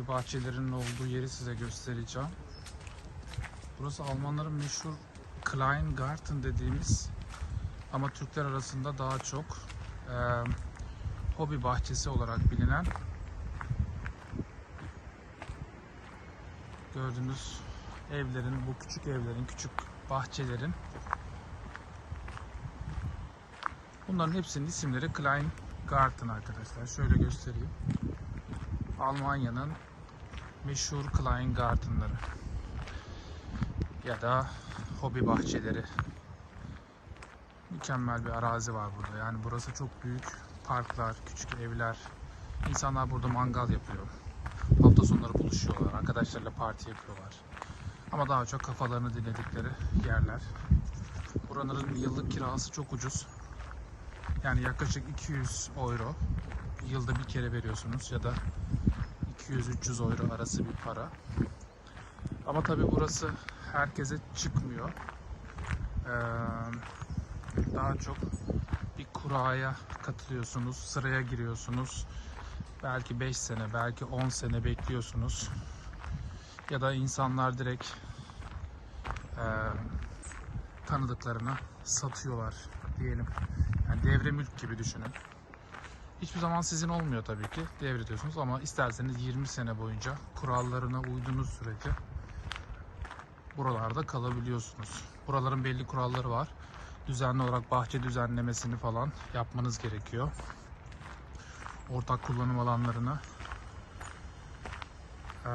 hobi bahçelerinin olduğu yeri size göstereceğim. Burası Almanların meşhur Kleingarten dediğimiz ama Türkler arasında daha çok eee, hobi bahçesi olarak bilinen gördüğünüz evlerin, bu küçük evlerin, küçük bahçelerin Bunların hepsinin isimleri Kleingarten arkadaşlar. Şöyle göstereyim. Almanya'nın meşhur Kleingartenları ya da hobi bahçeleri. Mükemmel bir arazi var burada. Yani burası çok büyük parklar, küçük evler. İnsanlar burada mangal yapıyor. Hafta sonları buluşuyorlar, arkadaşlarıyla parti yapıyorlar. Ama daha çok kafalarını dinledikleri yerler. Buranın yıllık kirası çok ucuz. Yani yaklaşık 200 euro yılda bir kere veriyorsunuz ya da 200-300 euro arası bir para. Ama tabi burası herkese çıkmıyor. Ee, daha çok bir kuraya katılıyorsunuz, sıraya giriyorsunuz. Belki 5 sene, belki 10 sene bekliyorsunuz. Ya da insanlar direkt e, tanıdıklarına satıyorlar diyelim. Yani devre mülk gibi düşünün. Hiçbir zaman sizin olmuyor tabii ki. Devrediyorsunuz ama isterseniz 20 sene boyunca kurallarına uyduğunuz sürece buralarda kalabiliyorsunuz. Buraların belli kuralları var. Düzenli olarak bahçe düzenlemesini falan yapmanız gerekiyor. Ortak kullanım alanlarına eee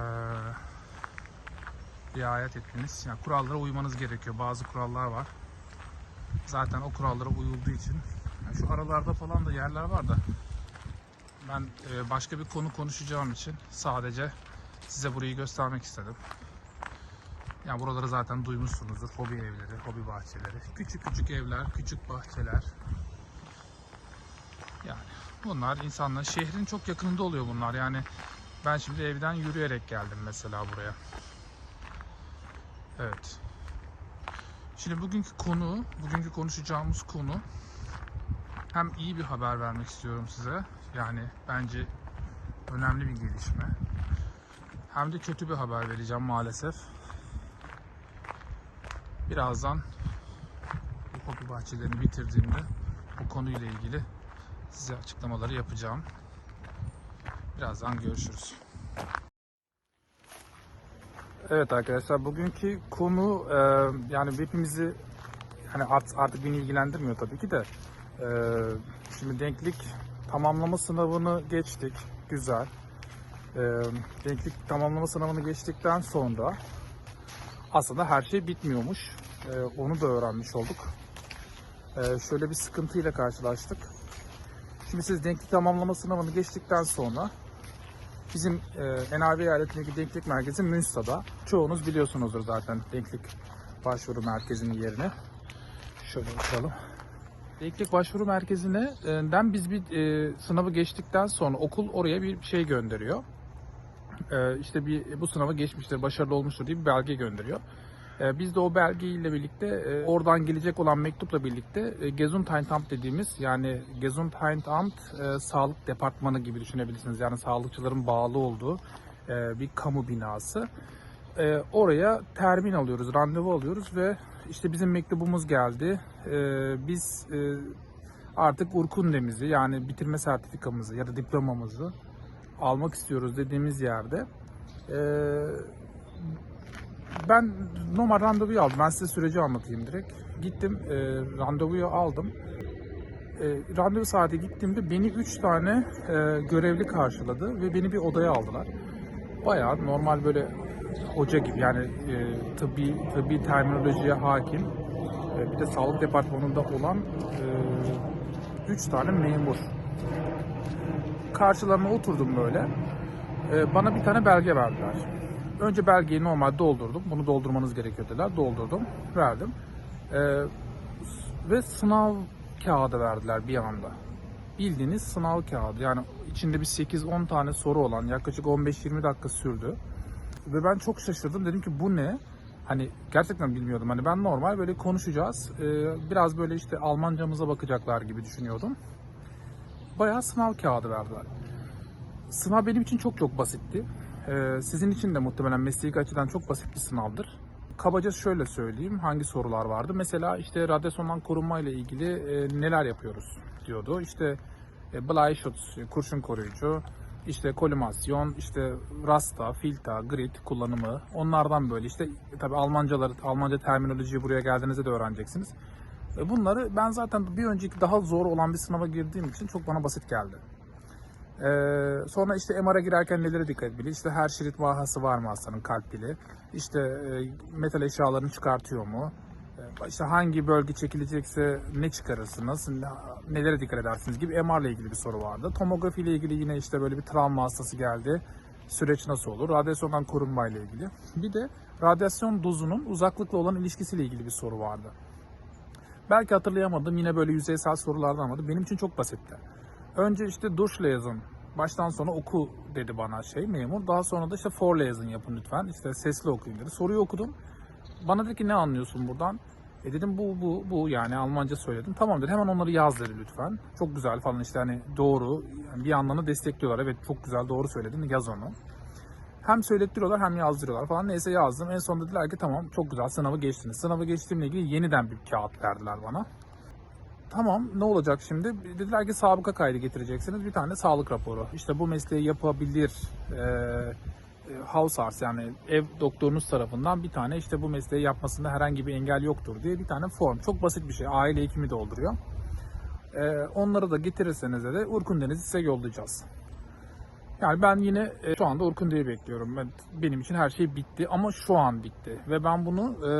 riayet etmeniz, yani kurallara uymanız gerekiyor. Bazı kurallar var. Zaten o kurallara uyulduğu için yani şu aralarda falan da yerler var da ben e, başka bir konu konuşacağım için sadece size burayı göstermek istedim. Yani buraları zaten duymuşsunuzdur. Hobi evleri, hobi bahçeleri. Küçük küçük evler, küçük bahçeler. Yani bunlar insanlar şehrin çok yakınında oluyor bunlar. Yani ben şimdi evden yürüyerek geldim mesela buraya. Evet. Şimdi bugünkü konu, bugünkü konuşacağımız konu hem iyi bir haber vermek istiyorum size. Yani bence önemli bir gelişme. Hem de kötü bir haber vereceğim maalesef. Birazdan bu hobi bahçelerini bitirdiğimde bu konuyla ilgili size açıklamaları yapacağım. Birazdan görüşürüz. Evet arkadaşlar bugünkü konu e, yani hepimizi yani art- artık beni ilgilendirmiyor tabii ki de e, şimdi denklik tamamlama sınavını geçtik güzel e, denklik tamamlama sınavını geçtikten sonra aslında her şey bitmiyormuş E, onu da öğrenmiş olduk E, şöyle bir sıkıntıyla karşılaştık şimdi siz denklik tamamlama sınavını geçtikten sonra Bizim e, NAV eyaletindeki denklik merkezi Münsta'da. Çoğunuz biliyorsunuzdur zaten denklik başvuru merkezinin yerini. Şöyle bakalım. Denklik başvuru merkezinden biz bir e, sınavı geçtikten sonra okul oraya bir şey gönderiyor. E, işte bir bu sınavı geçmiştir, başarılı olmuştur diye bir belge gönderiyor. E, biz de o belgeyle birlikte e, oradan gelecek olan mektupla birlikte e, Gesundheitsamt dediğimiz yani Gesundheitsamt e, sağlık departmanı gibi düşünebilirsiniz. Yani sağlıkçıların bağlı olduğu e, bir kamu binası. E, oraya termin alıyoruz, randevu alıyoruz ve işte bizim mektubumuz geldi. E, biz e, artık urkundemizi yani bitirme sertifikamızı ya da diplomamızı almak istiyoruz dediğimiz yerde e, ben normal randevuyu aldım. Ben size süreci anlatayım direkt. Gittim, e, randevuyu aldım. E, randevu saati gittiğimde beni 3 tane e, görevli karşıladı ve beni bir odaya aldılar. Bayağı normal böyle hoca gibi yani e, tıbbi, tıbbi terminolojiye hakim. E, bir de sağlık departmanında olan 3 tane memur. Karşılarına oturdum böyle. E, bana bir tane belge verdiler. Önce belgeyi normal doldurdum. Bunu doldurmanız gerekiyor dediler. Doldurdum, verdim. Ee, ve sınav kağıdı verdiler bir anda. Bildiğiniz sınav kağıdı. Yani içinde bir 8-10 tane soru olan yaklaşık 15-20 dakika sürdü. Ve ben çok şaşırdım. Dedim ki bu ne? Hani gerçekten bilmiyordum. Hani ben normal böyle konuşacağız. Ee, biraz böyle işte Almancamıza bakacaklar gibi düşünüyordum. bayağı sınav kağıdı verdiler. Sınav benim için çok çok basitti. Ee, sizin için de muhtemelen mesleki açıdan çok basit bir sınavdır. Kabaca şöyle söyleyeyim hangi sorular vardı. Mesela işte radyasyondan korunma ile ilgili e, neler yapıyoruz diyordu. İşte e, Bleischutz, kurşun koruyucu, işte kolimasyon, işte rasta, filta, grit kullanımı onlardan böyle işte tabi Almancaları, Almanca terminolojiyi buraya geldiğinizde de öğreneceksiniz. E, Bunları ben zaten bir önceki daha zor olan bir sınava girdiğim için çok bana basit geldi. Ee, sonra işte MR'a girerken nelere dikkat etmeli? İşte her şerit vahası var mı hastanın kalp pili? İşte e, metal eşyalarını çıkartıyor mu? İşte hangi bölge çekilecekse ne çıkarırsınız? Ne- Nelere dikkat edersiniz gibi MR ile ilgili bir soru vardı. Tomografi ile ilgili yine işte böyle bir travma hastası geldi. Süreç nasıl olur? Radyasyondan korunma ile ilgili. Bir de radyasyon dozunun uzaklıkla olan ilişkisiyle ilgili bir soru vardı. Belki hatırlayamadım. Yine böyle yüzeysel sorulardan ama benim için çok basitti. Önce işte duşla yazın. Baştan sona oku dedi bana şey memur. Daha sonra da işte forla yazın yapın lütfen. İşte sesli okuyun dedi. Soruyu okudum. Bana dedi ki ne anlıyorsun buradan? E dedim bu bu bu yani Almanca söyledim. Tamam dedi hemen onları yaz dedi lütfen. Çok güzel falan işte hani doğru yani bir yandan da destekliyorlar. Evet çok güzel doğru söyledin yaz onu. Hem söylettiriyorlar hem yazdırıyorlar falan. Neyse yazdım. En son dediler ki tamam çok güzel sınavı geçtiniz. Sınavı geçtiğimle ilgili yeniden bir kağıt verdiler bana. Tamam ne olacak şimdi? Dediler ki sabıka kaydı getireceksiniz. Bir tane sağlık raporu. İşte bu mesleği yapabilir e, e, house arts yani ev doktorunuz tarafından bir tane işte bu mesleği yapmasında herhangi bir engel yoktur diye bir tane form. Çok basit bir şey. Aile hekimi dolduruyor. E, onları da getirirseniz de Urkun Deniz'i size yollayacağız. Yani ben yine e, şu anda Orkun diye bekliyorum. Ben, benim için her şey bitti ama şu an bitti. Ve ben bunu e,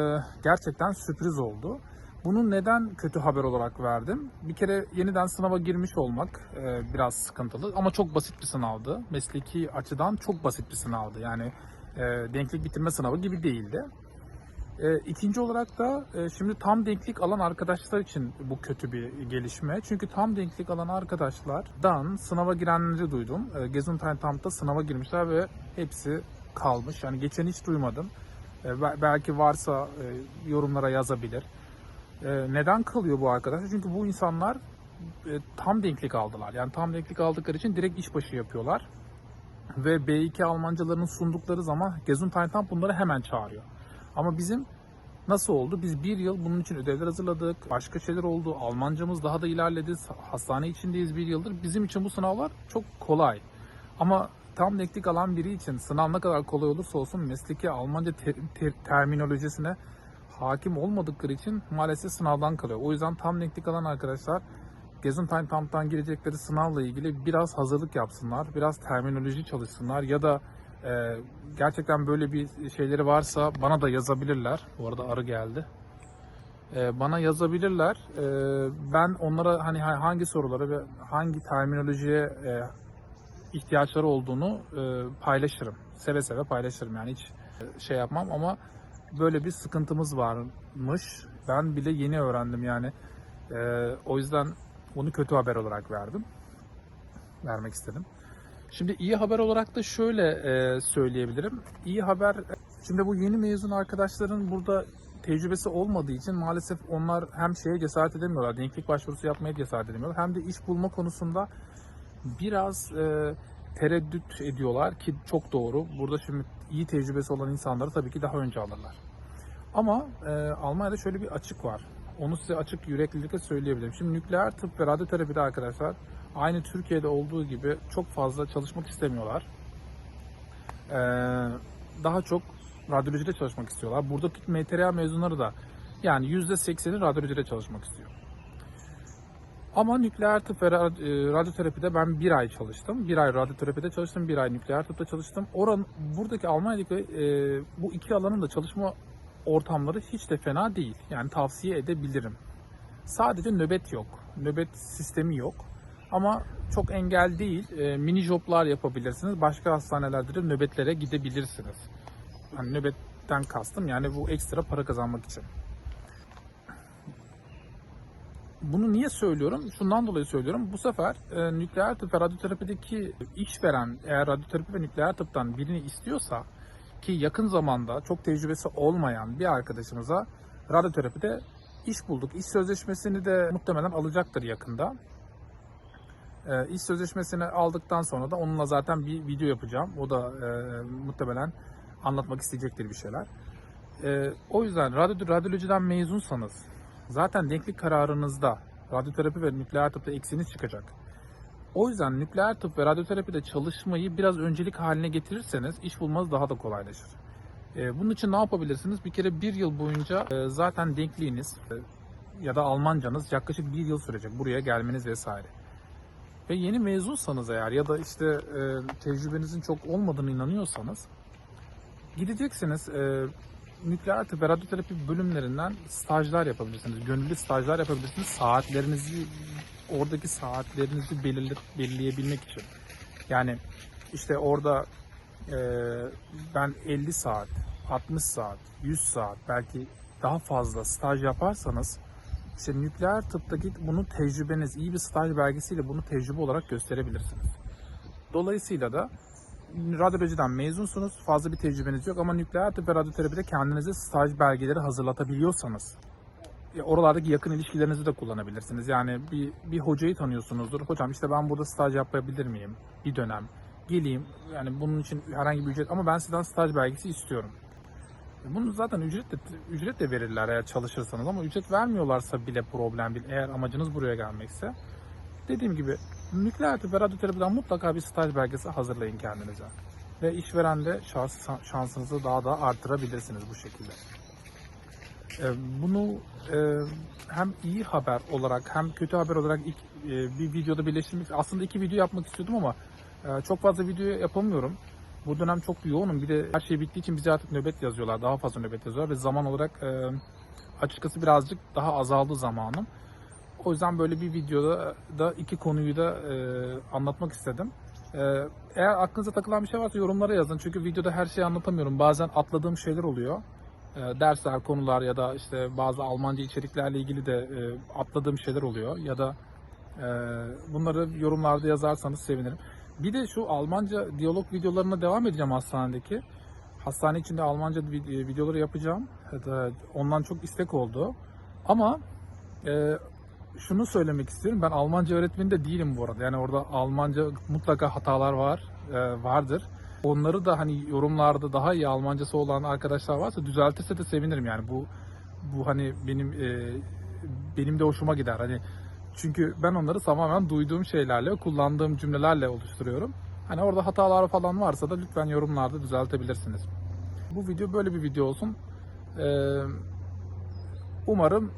gerçekten sürpriz oldu. Bunu neden kötü haber olarak verdim? Bir kere yeniden sınava girmiş olmak e, biraz sıkıntılı ama çok basit bir sınavdı. Mesleki açıdan çok basit bir sınavdı. Yani e, denklik bitirme sınavı gibi değildi. E, ikinci olarak da e, şimdi tam denklik alan arkadaşlar için bu kötü bir gelişme. Çünkü tam denklik alan arkadaşlardan sınava girenleri duydum. E, Gesundheitsamt'ta sınava girmişler ve hepsi kalmış. Yani geçen hiç duymadım. E, be- belki varsa e, yorumlara yazabilir. E, neden kalıyor bu arkadaşlar? Çünkü bu insanlar e, tam denklik aldılar. Yani tam denklik aldıkları için direkt işbaşı yapıyorlar. Ve B2 Almancalarını sundukları zaman Gesundheitsamt bunları hemen çağırıyor. Ama bizim nasıl oldu? Biz bir yıl bunun için ödevler hazırladık. Başka şeyler oldu. Almancamız daha da ilerledi. Hastane içindeyiz bir yıldır. Bizim için bu sınavlar çok kolay. Ama tam denklik alan biri için sınav ne kadar kolay olursa olsun mesleki Almanca ter- ter- terminolojisine hakim olmadıkları için maalesef sınavdan kalıyor. O yüzden tam denklik alan arkadaşlar Gesundheitsamt'tan girecekleri sınavla ilgili biraz hazırlık yapsınlar. Biraz terminoloji çalışsınlar ya da e, gerçekten böyle bir şeyleri varsa bana da yazabilirler. Bu arada arı geldi. E, bana yazabilirler. E, ben onlara hani ha- hangi soruları ve hangi terminolojiye e, ihtiyaçları olduğunu e, paylaşırım. Seve seve paylaşırım yani hiç e, şey yapmam ama böyle bir sıkıntımız varmış. Ben bile yeni öğrendim yani. E, o yüzden bunu kötü haber olarak verdim. Vermek istedim. Şimdi iyi haber olarak da şöyle e, söyleyebilirim. İyi haber, şimdi bu yeni mezun arkadaşların burada tecrübesi olmadığı için maalesef onlar hem şeye cesaret edemiyorlar, denklik başvurusu yapmaya cesaret edemiyorlar. Hem de iş bulma konusunda biraz e, tereddüt ediyorlar ki çok doğru. Burada şimdi iyi tecrübesi olan insanları tabii ki daha önce alırlar. Ama e, Almanya'da şöyle bir açık var. Onu size açık yüreklilikle söyleyebilirim. Şimdi nükleer tıp ve radyoterapide arkadaşlar aynı Türkiye'de olduğu gibi çok fazla çalışmak istemiyorlar. Ee, daha çok radyolojide çalışmak istiyorlar. Buradaki MTRA mezunları da yani %80'i radyolojide çalışmak istiyor. Ama nükleer tıp ve e, radyoterapide ben bir ay çalıştım. Bir ay radyoterapide çalıştım, bir ay nükleer tıpta çalıştım. Oran, buradaki Almanya'daki e, bu iki alanın da çalışma ortamları hiç de fena değil. Yani tavsiye edebilirim. Sadece nöbet yok. Nöbet sistemi yok. Ama çok engel değil. E, mini joblar yapabilirsiniz. Başka hastanelerde de nöbetlere gidebilirsiniz. Yani nöbetten kastım yani bu ekstra para kazanmak için. Bunu niye söylüyorum? Şundan dolayı söylüyorum. Bu sefer e, nükleer tıp ve radyoterapideki işveren eğer radyoterapi ve nükleer tıptan birini istiyorsa ki yakın zamanda çok tecrübesi olmayan bir arkadaşımıza radyoterapide iş bulduk. İş sözleşmesini de muhtemelen alacaktır yakında. E, iş sözleşmesini aldıktan sonra da onunla zaten bir video yapacağım. O da e, muhtemelen anlatmak isteyecektir bir şeyler. E, o yüzden radyo, radyolojiden mezunsanız zaten denklik kararınızda radyoterapi ve nükleer tıpta eksiniz çıkacak. O yüzden nükleer tıp ve radyoterapide çalışmayı biraz öncelik haline getirirseniz iş bulmanız daha da kolaylaşır. E, bunun için ne yapabilirsiniz? Bir kere bir yıl boyunca e, zaten denkliğiniz e, ya da Almancanız yaklaşık bir yıl sürecek buraya gelmeniz vesaire. Ve yeni mezunsanız eğer ya da işte e, tecrübenizin çok olmadığını inanıyorsanız gideceksiniz nükleer tıp ve radyoterapi bölümlerinden stajlar yapabilirsiniz. Gönüllü stajlar yapabilirsiniz. Saatlerinizi oradaki saatlerinizi belirle, belirleyebilmek için. Yani işte orada e, ben 50 saat, 60 saat, 100 saat belki daha fazla staj yaparsanız işte nükleer tıptaki bunu tecrübeniz, iyi bir staj belgesiyle bunu tecrübe olarak gösterebilirsiniz. Dolayısıyla da radyolojiden mezunsunuz, fazla bir tecrübeniz yok ama nükleer tıp ve radyoterapide kendinize staj belgeleri hazırlatabiliyorsanız ya oralardaki yakın ilişkilerinizi de kullanabilirsiniz. Yani bir, bir hocayı tanıyorsunuzdur. Hocam işte ben burada staj yapabilir miyim? Bir dönem. Geleyim. Yani bunun için herhangi bir ücret ama ben sizden staj belgesi istiyorum. Bunu zaten ücret de, ücret de verirler eğer çalışırsanız ama ücret vermiyorlarsa bile problem değil. Eğer amacınız buraya gelmekse. Dediğim gibi nükleer tıp ve mutlaka bir staj belgesi hazırlayın kendinize. Ve işveren de şans, şansınızı daha da arttırabilirsiniz bu şekilde. E, Bunu e, hem iyi haber olarak hem kötü haber olarak ilk e, bir videoda birleştirmek aslında iki video yapmak istiyordum ama e, çok fazla video yapamıyorum. Bu dönem çok yoğunum. Bir de her şey bittiği için bize artık nöbet yazıyorlar. Daha fazla nöbet yazıyorlar ve zaman olarak açıkçası birazcık daha azaldı zamanım. O yüzden böyle bir videoda da iki konuyu da e, anlatmak istedim. E, eğer aklınıza takılan bir şey varsa yorumlara yazın. Çünkü videoda her şeyi anlatamıyorum. Bazen atladığım şeyler oluyor. E, dersler, konular ya da işte bazı Almanca içeriklerle ilgili de e, atladığım şeyler oluyor. Ya da e, bunları yorumlarda yazarsanız sevinirim. Bir de şu Almanca diyalog videolarına devam edeceğim hastanedeki. Hastane içinde Almanca vid- videoları yapacağım. Evet, Ondan çok istek oldu. Ama e, şunu söylemek istiyorum. Ben Almanca öğretmeni de değilim bu arada. Yani orada Almanca mutlaka hatalar var, e, vardır. Onları da hani yorumlarda daha iyi Almancası olan arkadaşlar varsa düzeltirse de sevinirim yani. Bu bu hani benim e, benim de hoşuma gider. Hani çünkü ben onları tamamen duyduğum şeylerle, kullandığım cümlelerle oluşturuyorum. Hani orada hatalar falan varsa da lütfen yorumlarda düzeltebilirsiniz. Bu video böyle bir video olsun. Ee, umarım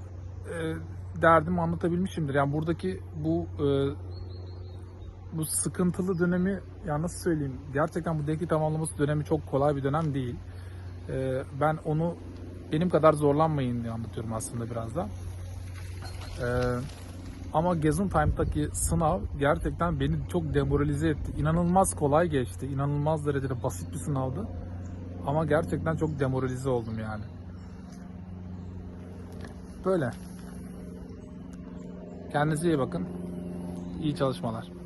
e, derdimi anlatabilmişimdir. Yani buradaki bu e, bu sıkıntılı dönemi ya nasıl söyleyeyim? Gerçekten bu denklik tamamlaması dönemi çok kolay bir dönem değil. Ee, ben onu benim kadar zorlanmayın diye anlatıyorum aslında biraz da. Ee, ama Gezun Time'daki sınav gerçekten beni çok demoralize etti. İnanılmaz kolay geçti. İnanılmaz derecede basit bir sınavdı. Ama gerçekten çok demoralize oldum yani. Böyle. Kendinize iyi bakın. İyi çalışmalar.